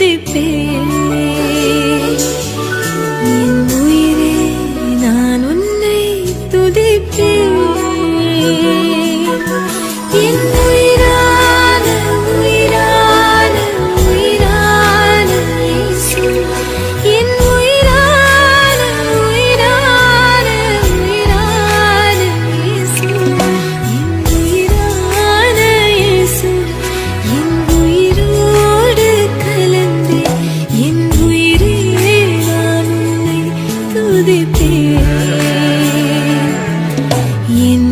দীপে துதிப்பே என்